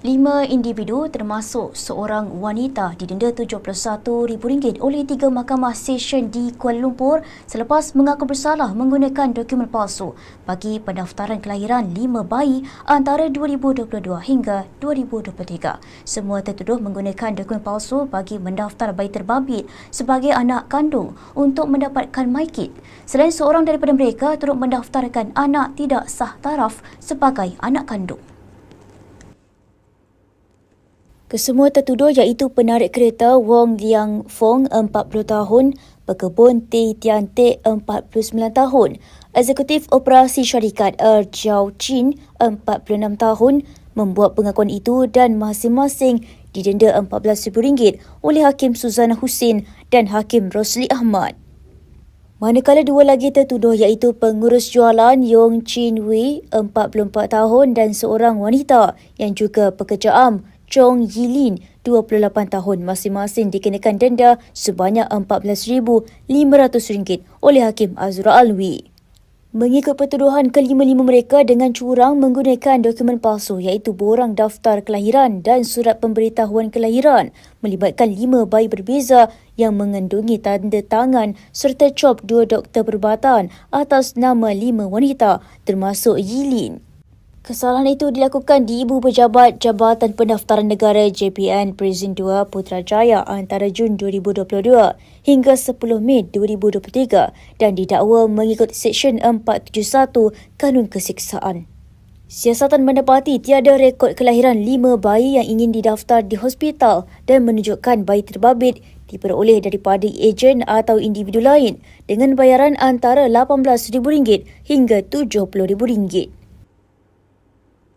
Lima individu termasuk seorang wanita didenda RM71,000 oleh tiga mahkamah session di Kuala Lumpur selepas mengaku bersalah menggunakan dokumen palsu bagi pendaftaran kelahiran lima bayi antara 2022 hingga 2023. Semua tertuduh menggunakan dokumen palsu bagi mendaftar bayi terbabit sebagai anak kandung untuk mendapatkan MyKit. Selain seorang daripada mereka turut mendaftarkan anak tidak sah taraf sebagai anak kandung. Kesemua tertuduh iaitu penarik kereta Wong Liang Fong 40 tahun, pekebun T Tian Teck 49 tahun, eksekutif operasi syarikat Er Jiao Chin 46 tahun membuat pengakuan itu dan masing-masing didenda RM14,000 oleh Hakim Suzana Husin dan Hakim Rosli Ahmad. Manakala dua lagi tertuduh iaitu pengurus jualan Yong Chin Wei, 44 tahun dan seorang wanita yang juga pekerja am Chong Yilin, 28 tahun masing-masing dikenakan denda sebanyak RM14,500 oleh Hakim Azra Alwi. Mengikut pertuduhan kelima-lima mereka dengan curang menggunakan dokumen palsu iaitu borang daftar kelahiran dan surat pemberitahuan kelahiran melibatkan lima bayi berbeza yang mengandungi tanda tangan serta cop dua doktor perubatan atas nama lima wanita termasuk Yilin. Kesalahan itu dilakukan di Ibu Pejabat Jabatan Pendaftaran Negara JPN Prezin 2 Putrajaya antara Jun 2022 hingga 10 Mei 2023 dan didakwa mengikut Seksyen 471 Kanun Kesiksaan. Siasatan mendapati tiada rekod kelahiran lima bayi yang ingin didaftar di hospital dan menunjukkan bayi terbabit diperoleh daripada ejen atau individu lain dengan bayaran antara RM18,000 hingga RM70,000.